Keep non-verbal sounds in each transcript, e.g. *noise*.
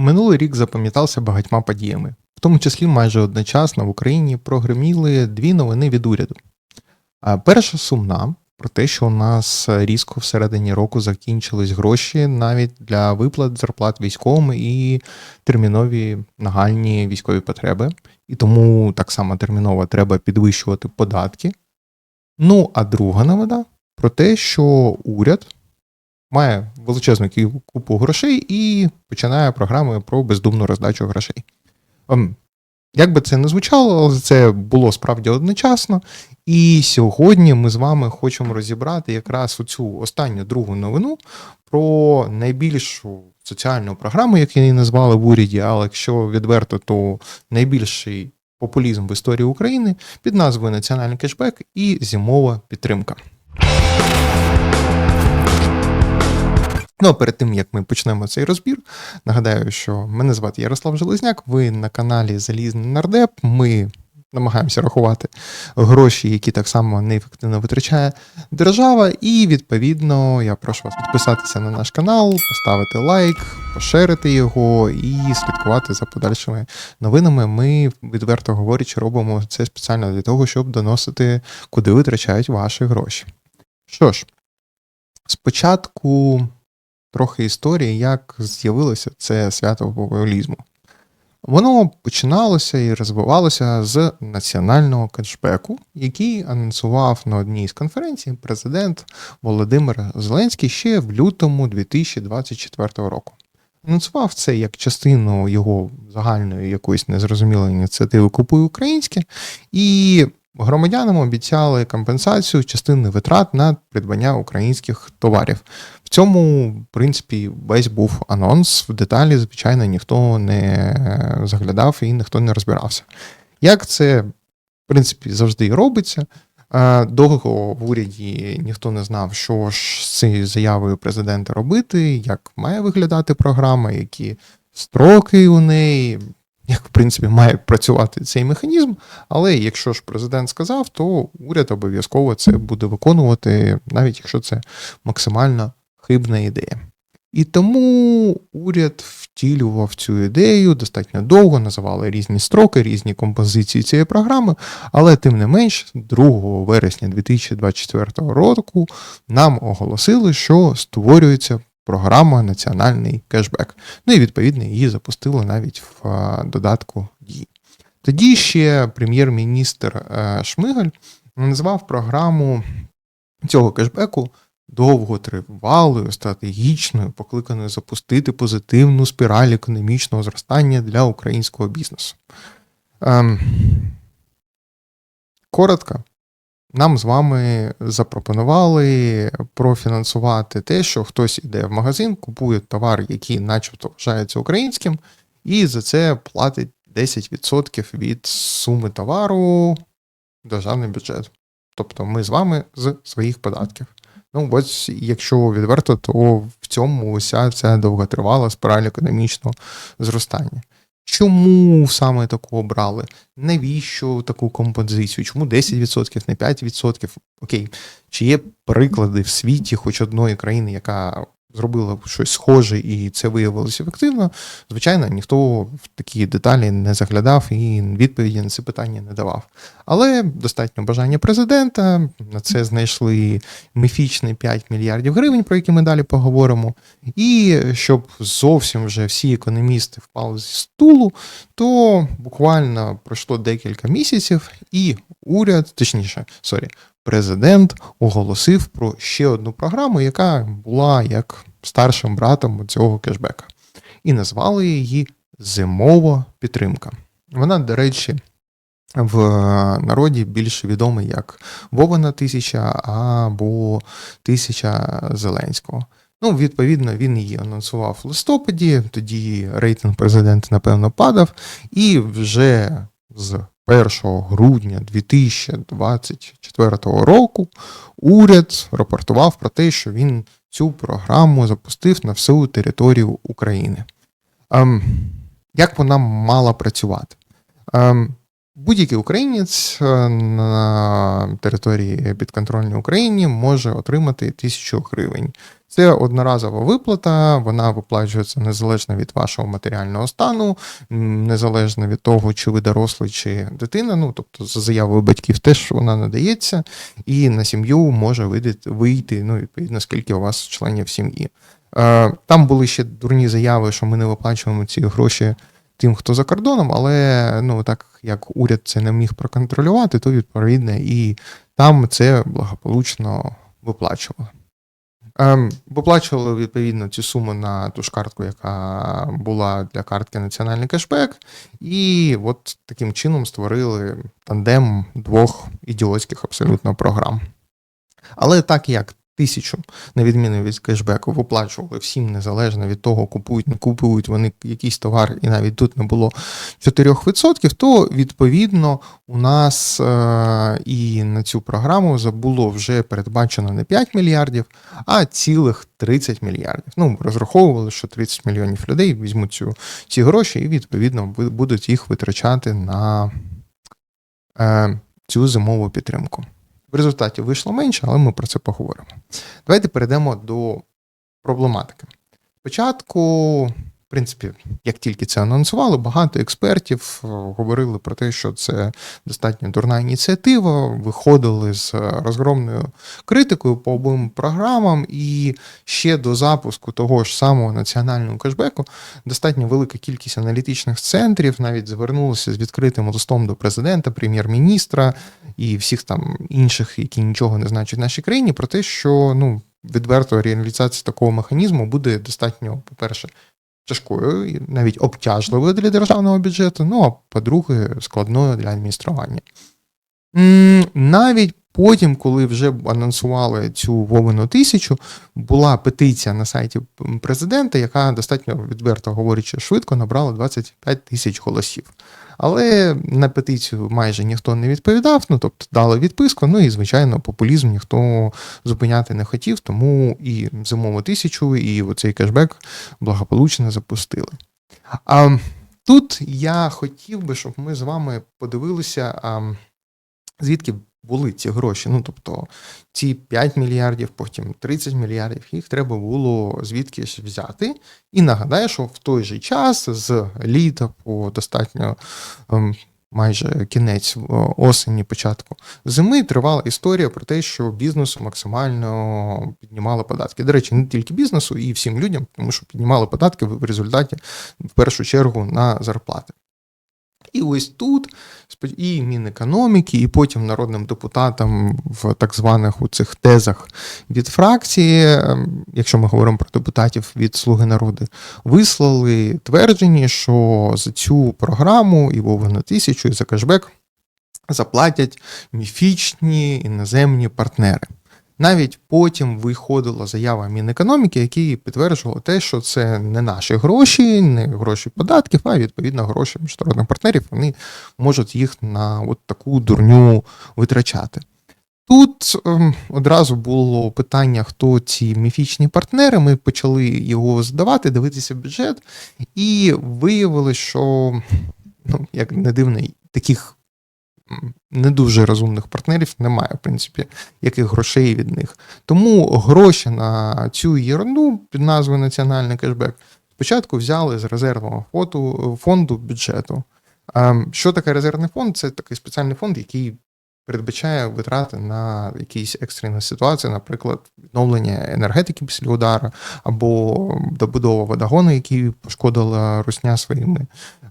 Минулий рік запам'ятався багатьма подіями, в тому числі майже одночасно в Україні прогреміли дві новини від уряду. Перша сумна про те, що у нас різко всередині року закінчились гроші навіть для виплат зарплат військовим і термінові нагальні військові потреби. І тому так само терміново треба підвищувати податки. Ну, а друга новина про те, що уряд має величезну купу грошей і починає програми про бездумну роздачу грошей. Ем, Як би це не звучало, але це було справді одночасно. І сьогодні ми з вами хочемо розібрати якраз оцю останню другу новину про найбільшу соціальну програму, яку її назвали в уряді, але якщо відверто, то найбільший популізм в історії України під назвою Національний кешбек і зимова підтримка. Ну, а перед тим як ми почнемо цей розбір, нагадаю, що мене звати Ярослав Железняк. Ви на каналі Залізний Нардеп. Ми намагаємося рахувати гроші, які так само неефективно витрачає держава. І відповідно я прошу вас підписатися на наш канал, поставити лайк, поширити його і слідкувати за подальшими новинами. Ми, відверто говорячи, робимо це спеціально для того, щоб доносити, куди витрачають ваші гроші. Що ж, спочатку трохи історії, як з'явилося це свято популізму. Воно починалося і розвивалося з національного кешбеку, який анонсував на одній з конференцій президент Володимир Зеленський ще в лютому 2024 року. Анонсував це як частину його загальної якоїсь незрозумілої ініціативи Купуй українське, і громадянам обіцяли компенсацію частини витрат на придбання українських товарів. В цьому, в принципі, весь був анонс. В деталі, звичайно, ніхто не заглядав і ніхто не розбирався. Як це, в принципі, завжди і робиться. Е, Довго в уряді ніхто не знав, що ж з цією заявою президента робити, як має виглядати програма, які строки у неї, як в принципі має працювати цей механізм. Але якщо ж президент сказав, то уряд обов'язково це буде виконувати, навіть якщо це максимально хибна ідея. І тому уряд втілював цю ідею достатньо довго, називали різні строки, різні композиції цієї програми, але тим не менш, 2 вересня 2024 року нам оголосили, що створюється програма Національний кешбек. Ну і відповідно її запустили навіть в додатку дії. Тоді ще прем'єр-міністр е, Шмигаль назвав програму цього кешбеку довготривалою, стратегічною, покликаною запустити позитивну спіраль економічного зростання для українського бізнесу. Ем, коротко, нам з вами запропонували профінансувати те, що хтось іде в магазин, купує товар, який начебто вважається українським, і за це платить 10% від суми товару в державний бюджет. Тобто ми з вами з своїх податків. Ну, ось, якщо відверто, то в цьому уся ця довготривала спираль економічного зростання. Чому саме таку обрали? Навіщо таку композицію? Чому 10%, не 5%? Окей, чи є приклади в світі хоч одної країни, яка зробила щось схоже і це виявилося ефективно? Звичайно, ніхто в такі деталі не заглядав і відповіді на це питання не давав. Але достатньо бажання президента. На це знайшли міфічні 5 мільярдів гривень, про які ми далі поговоримо. І щоб зовсім вже всі економісти впали зі стулу, то буквально пройшло декілька місяців, і уряд, точніше, сорі, президент оголосив про ще одну програму, яка була як старшим братом цього кешбека. І назвали її Зимова підтримка. Вона, до речі, в народі більше відомий як Вована тисяча або тисяча Зеленського. Ну, відповідно, він її анонсував в листопаді, тоді рейтинг президента, напевно, падав, і вже з 1 грудня 2024 року уряд рапортував про те, що він цю програму запустив на всю територію України. Ем, як вона мала працювати? Ем, Будь-який українець е, на території підконтрольної Україні може отримати тисячу гривень. Це одноразова виплата, вона виплачується незалежно від вашого матеріального стану, незалежно від того, чи ви дорослий, чи дитина. Ну, тобто, за заявою батьків теж вона надається, і на сім'ю може вийти ну, відповідно, скільки у вас членів сім'ї. Е, Там були ще дурні заяви, що ми не виплачуємо ці гроші тим, хто за кордоном, але ну так як уряд це не міг проконтролювати, то відповідно і там це благополучно виплачували. Ем, Виплачували відповідно цю суму на ту ж картку, яка була для картки Національний кешбек, і от таким чином створили тандем двох ідіотських абсолютно програм. Але так як тисячу, на відміну від кешбеку, виплачували всім незалежно від того, купують, не купують вони якийсь товар, і навіть тут не було 4%, то відповідно у нас е- і на цю програму було вже передбачено не 5 мільярдів, а цілих 30 мільярдів. Ну, розраховували, що 30 мільйонів людей візьмуть цю, ці гроші і відповідно будуть їх витрачати на е- цю зимову підтримку. В результаті вийшло менше, але ми про це поговоримо. Давайте перейдемо до проблематики. Спочатку, принципі, як тільки це анонсували, багато експертів е, говорили про те, що це достатньо дурна ініціатива, виходили з розгромною критикою по обом програмам, і ще до запуску того ж самого національного кешбеку достатньо велика кількість аналітичних центрів навіть звернулися з відкритим листом до президента, прем'єр-міністра і всіх там інших, які нічого не значать в нашій країні, про те, що ну відверто реалізація такого механізму буде достатньо, по-перше, тяжкою, і навіть обтяжливою для державного бюджету, ну а по-друге, складною для адміністрування. Навіть потім, коли вже анонсували цю Вовину тисячу, була петиція на сайті президента, яка достатньо відверто говорячи швидко набрала 25 тисяч голосів. Але на петицію майже ніхто не відповідав, ну тобто дали відписку. Ну і звичайно, популізм ніхто зупиняти не хотів, тому і зимову тисячу, і оцей кешбек благополучно запустили. А тут я хотів би, щоб ми з вами подивилися, а, звідки були ці гроші. Ну тобто ці 5 мільярдів, потім 30 мільярдів, їх треба було звідкись взяти. І нагадаю, що в той же час з літа по достатньо. Ем, майже кінець е, осені, початку зими тривала історія про те, що бізнесу максимально піднімали податки. До речі, не тільки бізнесу, і всім людям, тому що піднімали податки в результаті в першу чергу на зарплати. І ось тут і Мінекономіки, і потім народним депутатам в так званих у цих тезах від фракції, ем, якщо ми говоримо про депутатів від Слуги народу, вислали твердження, що за цю програму і Вова на тисячу і за кешбек заплатять міфічні іноземні партнери. Навіть потім виходила заява Мінекономіки, які підтверджували те, що це не наші гроші, не гроші податків, а відповідно гроші міжнародних партнерів. Вони можуть їх на от таку дурню витрачати. Тут ем, одразу було питання, хто ці міфічні партнери. Ми почали його здавати, дивитися бюджет, і виявилось, що ну, як не дивно, таких не дуже розумних партнерів немає, в принципі, яких грошей від них. Тому гроші на цю єрунду під назвою Національний кешбек спочатку взяли з резервного фонду, фонду бюджету. Що таке резервний фонд? Це такий спеціальний фонд, який передбачає витрати на якісь екстрені ситуації, наприклад, відновлення енергетики після удару, або добудова водогону, які пошкодила русня своїми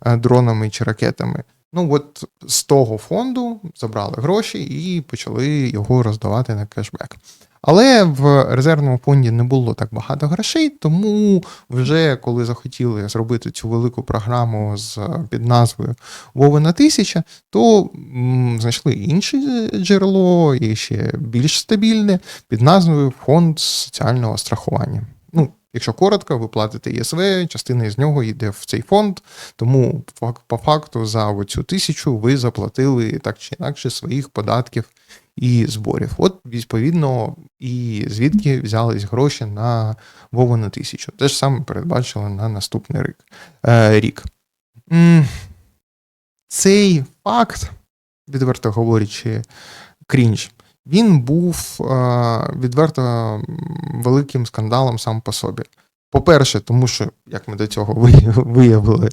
е, дронами чи ракетами. Ну, от з того фонду забрали гроші і почали його роздавати на кешбек. Але в резервному фонді не було так багато грошей, тому вже коли захотіли зробити цю велику програму з під назвою Вовина тисяча, то знайшли інше джерело і ще більш стабільне під назвою Фонд соціального страхування. Ну, Якщо коротко, ви платите ЄСВ, частина з нього йде в цей фонд, тому по факту за оцю тисячу ви заплатили так чи інакше своїх податків і зборів. От, відповідно, і звідки взялись гроші на Вову тисячу. Те ж саме передбачили на наступний рік. Е, рік. Цей факт, відверто говорячи, крінж. Він був е, відверто великим скандалом сам по собі. По-перше, тому що, як ми до цього виявили,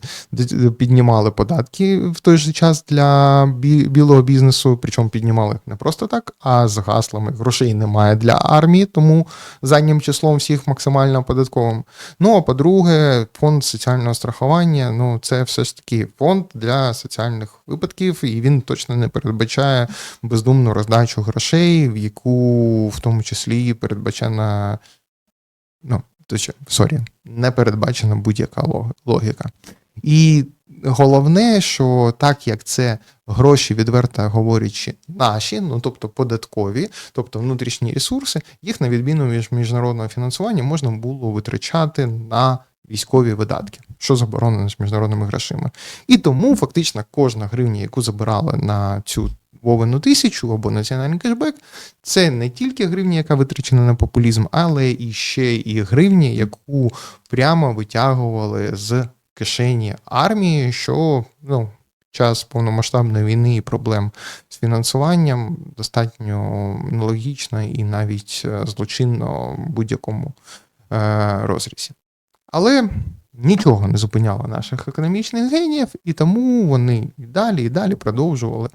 піднімали податки в той же час для бі- білого бізнесу, причому піднімали не просто так, а з гаслами грошей немає для армії, тому заднім числом всіх максимально оподатковим. Ну а по-друге, фонд соціального страхування ну це все ж таки фонд для соціальних випадків, і він точно не передбачає бездумну роздачу грошей, в яку в тому числі передбачена. Ну, точно, сорі, не передбачена будь-яка логіка. І головне, що так як це гроші, відверто говорячи, наші, ну тобто податкові, тобто внутрішні ресурси, їх на відміну від міжнародного фінансування можна було витрачати на військові видатки, що заборонено з міжнародними грошима. І тому фактично кожна гривня, яку забирали на цю Вовину тисячу або національний кешбек, це не тільки гривня, яка витрачена на популізм, але і ще і гривня, яку прямо витягували з кишені армії, що ну, час повномасштабної війни і проблем з фінансуванням достатньо нелогічно і навіть е, злочинно в будь-якому е, розрізі. Але нічого не зупиняло наших економічних геніїв, і тому вони і далі і далі продовжували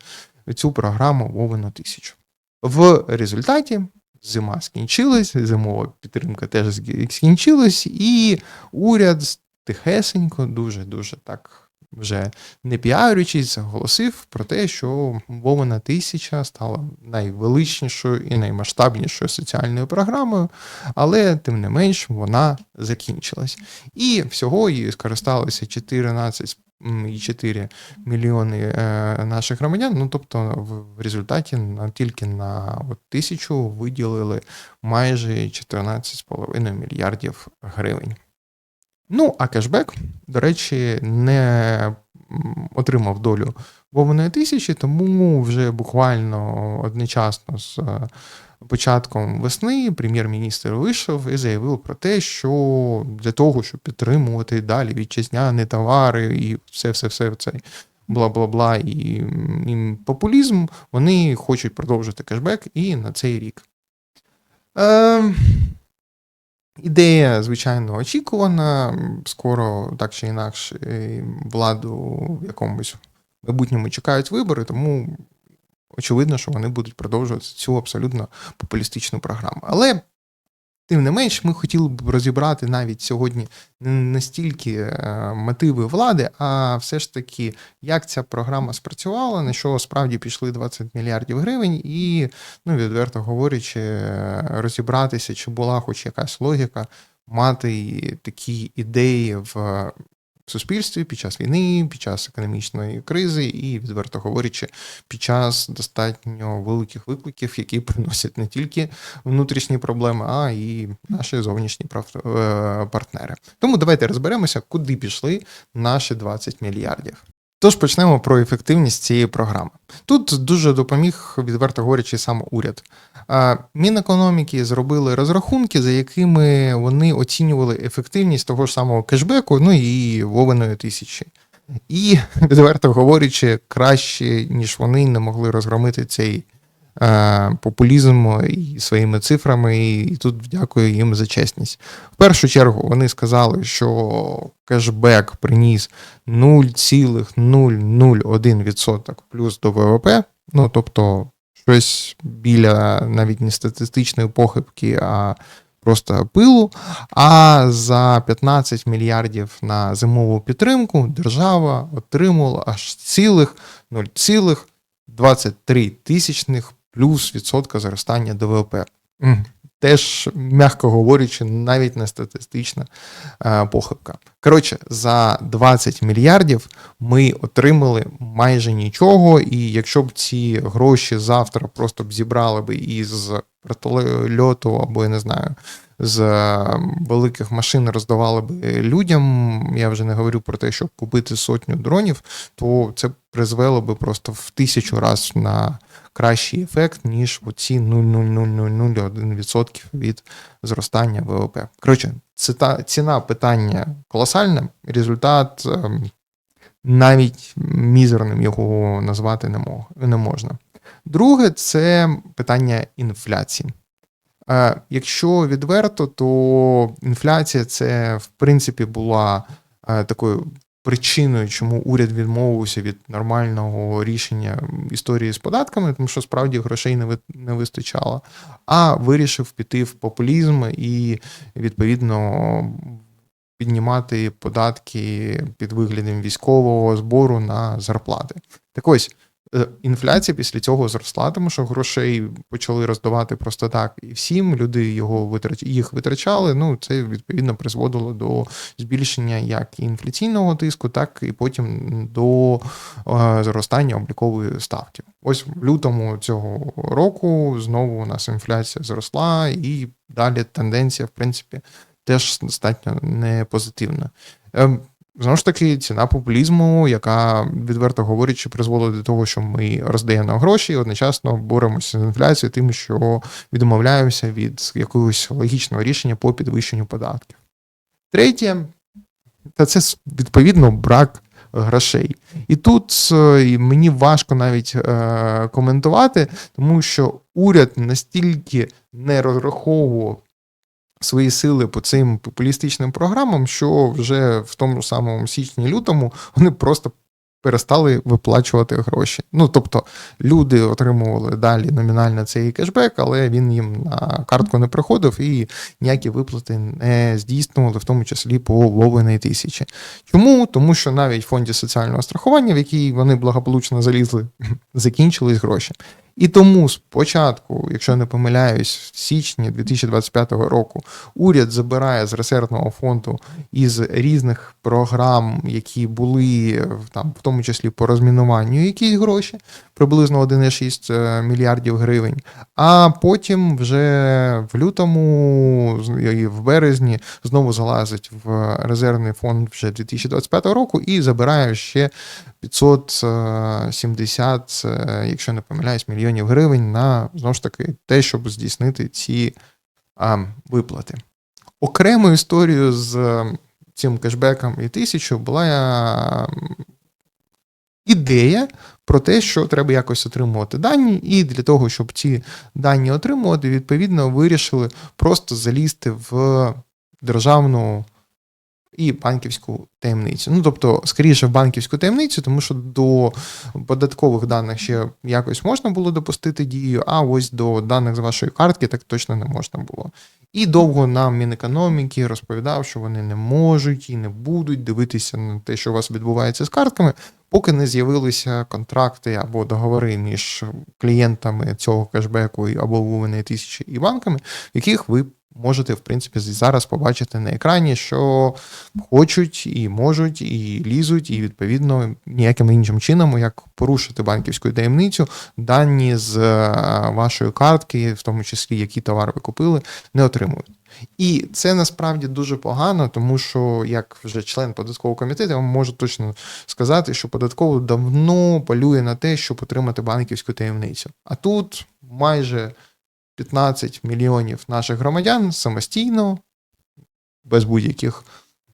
цю програму Вовину тисячу. В результаті зима скінчилась, зимова підтримка теж скінчилась, і уряд тихесенько, дуже-дуже так вже не піарючись, заголосив про те, що Вовина тисяча стала найвеличнішою і наймасштабнішою соціальною програмою, але тим не менш вона закінчилась. І всього її скористалося 14,4 мільйони е, наших громадян. Ну тобто, в, результаті тільки на тисячу виділили майже 14,5 мільярдів гривень. Ну, а кешбек, до речі, не отримав долю Вовиної тисячі, тому вже буквально одночасно з початком весни прем'єр-міністр вийшов і заявив про те, що для того, щоб підтримувати далі вітчизняні товари і все, все, все це бла-бла-бла і, і популізм, вони хочуть продовжити кешбек і на цей рік. Е, Ідея, звичайно, очікувана. Скоро, так чи інакше, владу в якомусь майбутньому чекають вибори, тому очевидно, що вони будуть продовжувати цю абсолютно популістичну програму. Але, тим не менш, ми хотіли б розібрати навіть сьогодні не не стільки е, мотиви влади, а все ж таки, як ця програма спрацювала, на що справді пішли 20 мільярдів гривень, і, ну, відверто говорячи, розібратися, чи була хоч якась логіка мати такі ідеї в суспільстві під час війни, під час економічної кризи і, відверто говорячи, під час достатньо великих викликів, які *laughs* приносять не тільки внутрішні проблеми, а і наші зовнішні е, партнери. Тому давайте розберемося, куди пішли наші 20 мільярдів. Тож почнемо про ефективність цієї програми. Тут дуже допоміг, відверто говорячи, сам уряд. Мінекономіки зробили розрахунки, за якими вони оцінювали ефективність того ж самого кешбеку, ну і Вовиної тисячі. І, *laughs* відверто говорячи, краще, ніж вони не могли розгромити цей е, популізм і своїми цифрами, і тут дякую їм за чесність. В першу чергу вони сказали, що кешбек приніс 0,001% плюс до ВВП, ну тобто щось біля навіть не статистичної похибки, а просто пилу. А за 15 мільярдів на зимову підтримку держава отримала аж цілих 0,23 тисячних плюс відсотка зростання. М, Теж, м'яко говорячи, навіть не статистична е, похибка. Коротше, за 20 мільярдів ми отримали майже нічого, і якщо б ці гроші завтра просто б зібрали б із вертольоту або я не знаю, з е, великих машин роздавали б людям, я вже не говорю про те, щоб купити сотню дронів, то це призвело би просто в тисячу разів на кращий ефект, ніж оці 0,0001% від зростання ВВП. Коротше, ціна питання колосальна, результат навіть мізерним його назвати не, можна. Друге, це питання інфляції. Якщо відверто, то інфляція це в принципі була такою причиною, чому уряд відмовився від нормального рішення історії з податками, тому що справді грошей не ви- не вистачало, а вирішив піти в популізм і відповідно піднімати податки під виглядом військового збору на зарплати. Так ось. Е, Інфляція після цього зросла, тому що грошей почали роздавати просто так і всім. Люди його витрач... їх витрачали. Ну це відповідно призводило до збільшення як інфляційного тиску, так і потім до е, зростання облікової ставки. Ось в лютому цього року знову у нас інфляція зросла, і далі тенденція, в принципі, теж достатньо не позитивна. Знову ж таки, ціна популізму, яка відверто говорячи, призводить до того, що ми роздаємо гроші і одночасно боремося з інфляцією, тим, що відмовляємося від якогось логічного рішення по підвищенню податків. Третє, та це відповідно брак грошей. І тут е, мені важко навіть е, коментувати, тому що уряд настільки не розраховував свої сили по цим популістичним програмам, що вже в тому самому січні-лютому вони просто перестали виплачувати гроші. Ну тобто люди отримували далі номінально цей кешбек, але він їм на картку не приходив і ніякі виплати не здійснювали, в тому числі по Вовиної тисячі. Чому? Тому що навіть в фонді соціального страхування, в який вони благополучно залізли, *laughs* закінчились гроші. І тому спочатку, якщо не помиляюсь, в січні 2025 року уряд забирає з резервного фонду із різних програм, які були там, в тому числі по розмінуванню, якісь гроші, приблизно 1,6 е, мільярдів гривень. А потім вже в лютому і в березні знову залазить в резервний фонд вже 2025 року і забирає ще 570, е, якщо не помиляюсь, мільйонів гривень на знову ж таки те, щоб здійснити ці а, виплати. Окрему історію з цим кешбеком і тисячу була ідея про те, що треба якось отримувати дані, і для того, щоб ці дані отримувати, відповідно вирішили просто залізти в державну і банківську таємницю. Ну, тобто, скоріше, в банківську таємницю, тому що до податкових даних ще якось можна було допустити дію, а ось до даних з вашої картки так точно не можна було. І довго нам Мінекономіки розповідав, що вони не можуть і не будуть дивитися на те, що у вас відбувається з картками, поки не з'явилися контракти або договори між клієнтами цього кешбеку або тисячі і банками, яких ви можете, в принципі, зараз побачити на екрані, що хочуть і можуть, і лізуть, і відповідно ніяким іншим чином, як порушити банківську таємницю, дані з е, вашої картки, в тому числі які товари ви купили, не отримують. І це насправді дуже погано, тому що як вже член податкового комітету, я вам можу точно сказати, що податково давно полює на те, щоб отримати банківську таємницю. А тут майже 15 мільйонів наших громадян самостійно, без будь-яких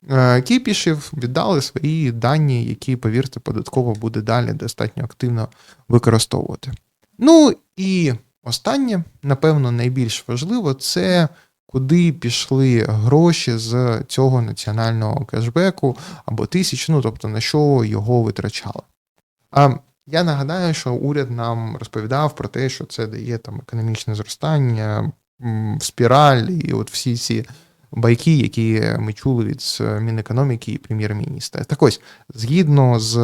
е, кіпішів, віддали свої дані, які, повірте, податково буде далі достатньо активно використовувати. Ну і останнє, напевно, найбільш важливо, це куди пішли гроші з цього національного кешбеку або тисяч, ну тобто на що його витрачали. А я нагадаю, що уряд нам розповідав про те, що це дає там економічне зростання, м, спіраль, і от всі ці байки, які ми чули від Мінекономіки і прем'єр-міністра. Так ось, згідно з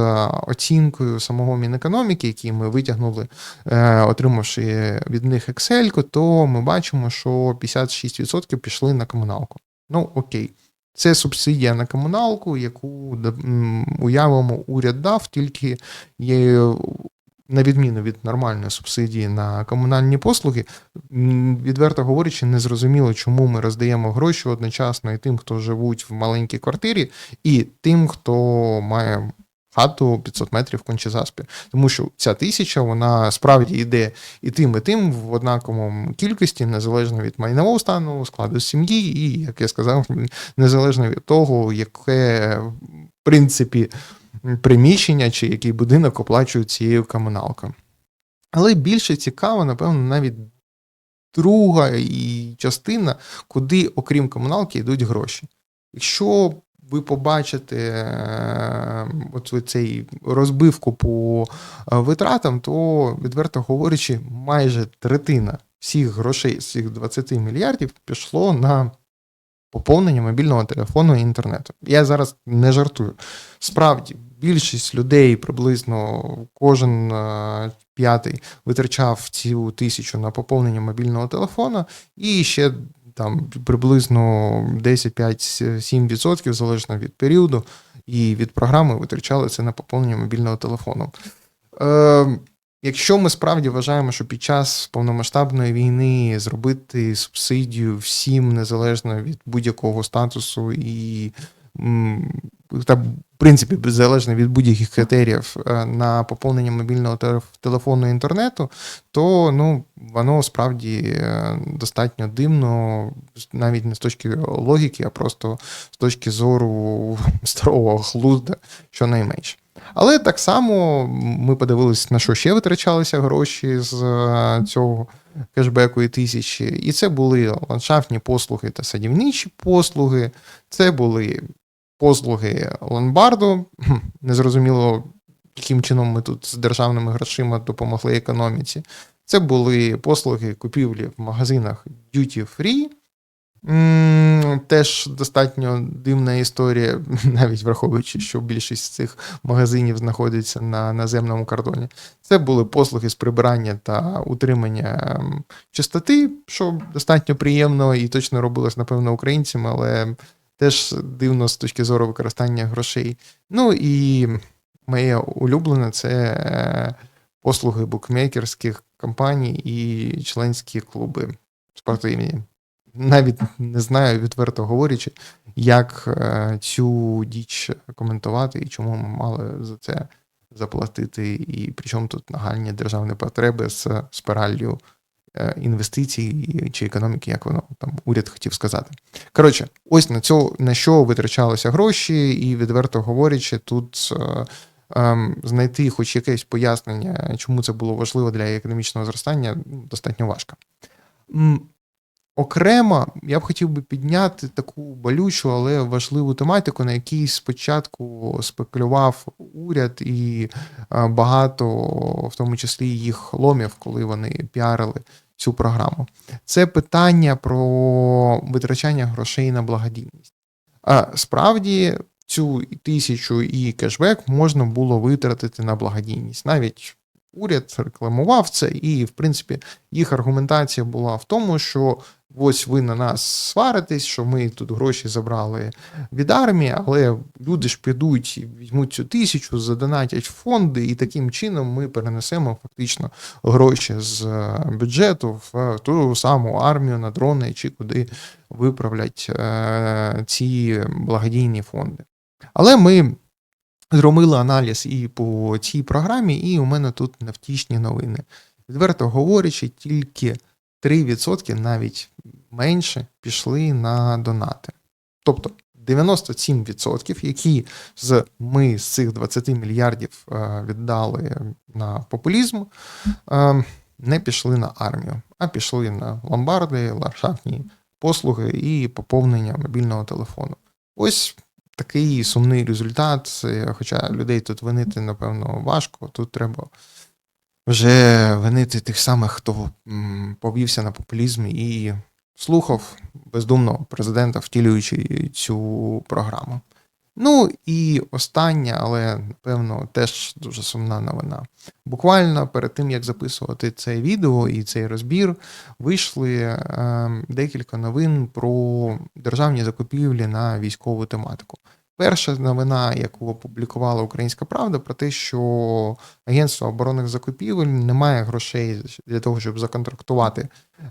оцінкою самого Мінекономіки, які ми витягнули, е, отримавши від них Excel, то ми бачимо, що 56% пішли на комуналку. Ну, окей. Це субсидія на комуналку, яку уявимо уряд дав, тільки є, на відміну від нормальної субсидії на комунальні послуги, відверто говорячи, не зрозуміло, чому ми роздаємо гроші одночасно і тим, хто живуть в маленькій квартирі, і тим, хто має хату 500 метрів в Кончезаспі. Тому що ця тисяча, вона справді йде і тим, і тим в однаковому кількості, незалежно від майнового стану, складу сім'ї, і, як я сказав, незалежно від того, яке, в принципі, приміщення чи який будинок оплачують цією комуналкою. Але більше цікаво, напевно, навіть друга і частина, куди, окрім комуналки, йдуть гроші. Якщо ви побачите е, от цей розбивку по е, витратам, то, відверто говорячи, майже третина всіх грошей з цих 20 мільярдів пішло на поповнення мобільного телефону і інтернету. Я зараз не жартую. Справді, більшість людей, приблизно кожен е, п'ятий, витрачав цю тисячу на поповнення мобільного телефону, і ще там приблизно 10-5-7%, залежно від періоду і від програми, витрачали це на поповнення мобільного телефону. Е, Якщо ми справді вважаємо, що під час повномасштабної війни зробити субсидію всім незалежно від будь-якого статусу і м, та, в принципі залежно від будь-яких критеріїв е, на поповнення мобільного телефону і інтернету, то ну, воно справді е, достатньо дивно, навіть не з точки логіки, а просто з точки зору *laughs* здорового глузда, щонайменше. Але так само ми подивилися, на що ще витрачалися гроші з е, цього кешбеку і тисячі. І це були ландшафтні послуги та садівничі послуги, це були послуги ломбарду. Незрозуміло, яким чином ми тут з державними грошима допомогли економіці. Це були послуги купівлі в магазинах Duty Free. Теж достатньо дивна історія, *laughs* навіть враховуючи, що більшість з цих магазинів знаходиться на наземному кордоні. Це були послуги з прибирання та утримання чистоти, що достатньо приємно і точно робилось, напевно, українцями, але теж дивно з точки зору використання грошей. Ну і моє улюблене це е, послуги букмекерських компаній і членські клуби спортивні навіть не знаю, відверто говорячи, як е, цю діч коментувати і чому ми мали за це заплатити, і причому тут нагальні державні потреби з спираллю е, інвестицій чи економіки, як воно там уряд хотів сказати. Коротше, ось на цього на що витрачалися гроші, і відверто говорячи, тут. е, ем, Знайти хоч якесь пояснення, чому це було важливо для економічного зростання, достатньо важко. Окремо, я б хотів би підняти таку болючу, але важливу тематику, на якій спочатку спекулював уряд і е, багато, в тому числі їх ломів, коли вони піарили цю програму. Це питання про витрачання грошей на благодійність. А справді цю тисячу і кешбек можна було витратити на благодійність. Навіть уряд рекламував це, і, в принципі, їх аргументація була в тому, що ось ви на нас сваритесь, що ми тут гроші забрали від армії, але люди ж підуть і візьмуть цю тисячу, задонатять фонди, і таким чином ми перенесемо фактично гроші з е, бюджету в ту саму армію на дрони чи куди виправлять е, ці благодійні фонди. Але ми зробили аналіз і по цій програмі, і у мене тут невтішні новини. Відверто говорячи, тільки 3% навіть менше пішли на донати. Тобто 97%, які з, ми з цих 20 мільярдів е, віддали на популізм, е, не пішли на армію, а пішли на ломбарди, ландшафтні послуги і поповнення мобільного телефону. Ось такий сумний результат. Хоча людей тут винити, напевно, важко. Тут треба вже винити тих самих, хто повівся на популізм і слухав бездумно президента, втілюючи цю програму. Ну і остання, але напевно теж дуже сумна новина. Буквально перед тим як записувати це відео і цей розбір, вийшли е, декілька новин про державні закупівлі на військову тематику. Перша новина, яку опублікувала Українська Правда, про те, що Агентство оборонних закупівель не має грошей для того, щоб законтрактувати е,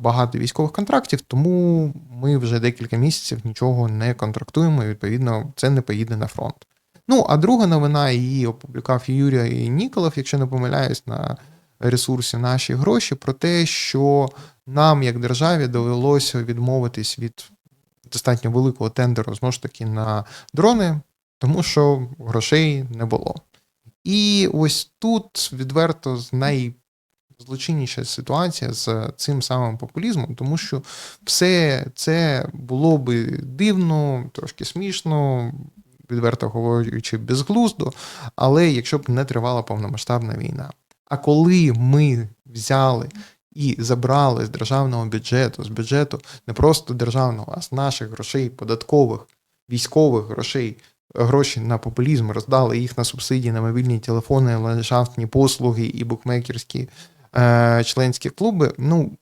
багато військових контрактів, тому ми вже декілька місяців нічого не контрактуємо, і відповідно це не поїде на фронт. Ну, а друга новина її опублікував Юрій Ніколов, якщо не помиляюсь, на ресурсі наші гроші, про те, що нам, як державі, довелося відмовитись від достатньо великого тендеру знову ж таки на дрони, тому що грошей не було. І ось тут відверто з най злочинніша ситуація з цим самим популізмом, тому що все це було би дивно, трошки смішно, відверто говорячи, безглуздо, але якщо б не тривала повномасштабна війна. А коли ми взяли і забрали з державного бюджету, з бюджету не просто державного, а з наших грошей, податкових, військових грошей, гроші на популізм, роздали їх на субсидії, на мобільні телефони, ландшафтні послуги і букмекерські е, членські клуби. Ну,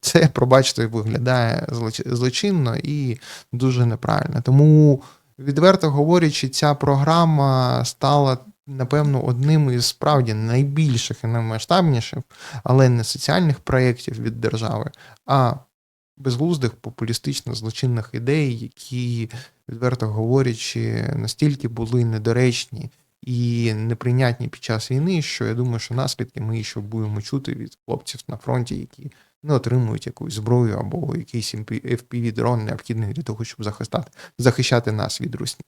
це, пробачте, виглядає злоч- злочинно і дуже неправильно. Тому, відверто говорячи, ця програма стала. Напевно, одним із справді найбільших і наймасштабніших, але не соціальних проєктів від держави, а безглуздих популістично злочинних ідей, які, відверто говорячи, настільки були недоречні і неприйнятні під час війни, що я думаю, що наслідки ми ще будемо чути від хлопців на фронті, які не отримують якусь зброю або якийсь FPV-дрон, необхідний для того, щоб захистати, захищати нас від русні.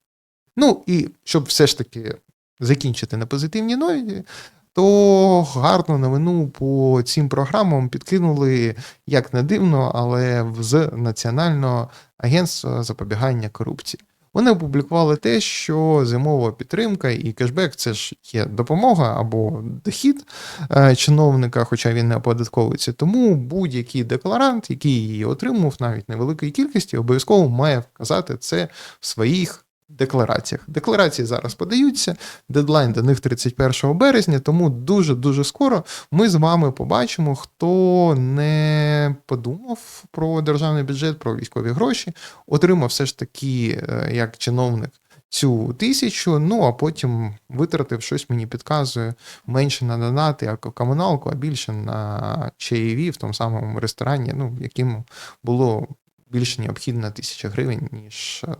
Ну і щоб все ж таки закінчити на позитивній ноті, то гарну новину по цим програмам підкинули, як не дивно, але з Національного агентства запобігання корупції. Вони опублікували те, що зимова підтримка і кешбек це ж є допомога або дохід е, чиновника, хоча він не оподатковується. Тому будь-який декларант, який її отримав, навіть невеликої кількості, обов'язково має вказати це в своїх деклараціях. Декларації зараз подаються, дедлайн до них 31 березня, тому дуже-дуже скоро ми з вами побачимо, хто не подумав про державний бюджет, про військові гроші, отримав все ж таки е, як чиновник. Цю тисячу, ну а потім витратив щось мені підказує менше на донати, як комуналку, а більше на чаєві в тому самому ресторані, ну яким було більше необхідно тисяча гривень, ніж е,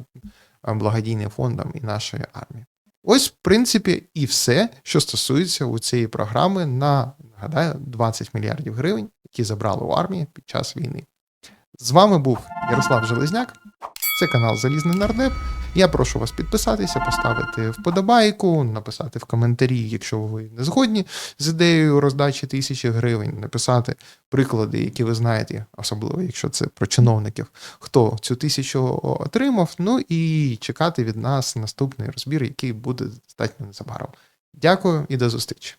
благодійним фондам і нашої армії. Ось, в принципі, і все, що стосується у цієї програми на нагадаю 20 мільярдів гривень, які забрали у армії під час війни. З вами був Ярослав Железняк. Це канал Залізний Нардеп. Я прошу вас підписатися, поставити вподобайку, написати в коментарі, якщо ви не згодні з ідеєю роздачі тисячі гривень, написати приклади, які ви знаєте, особливо якщо це про чиновників, хто цю тисячу отримав. Ну і чекати від нас наступний розбір, який буде достатньо незабаром. Дякую і до зустрічі.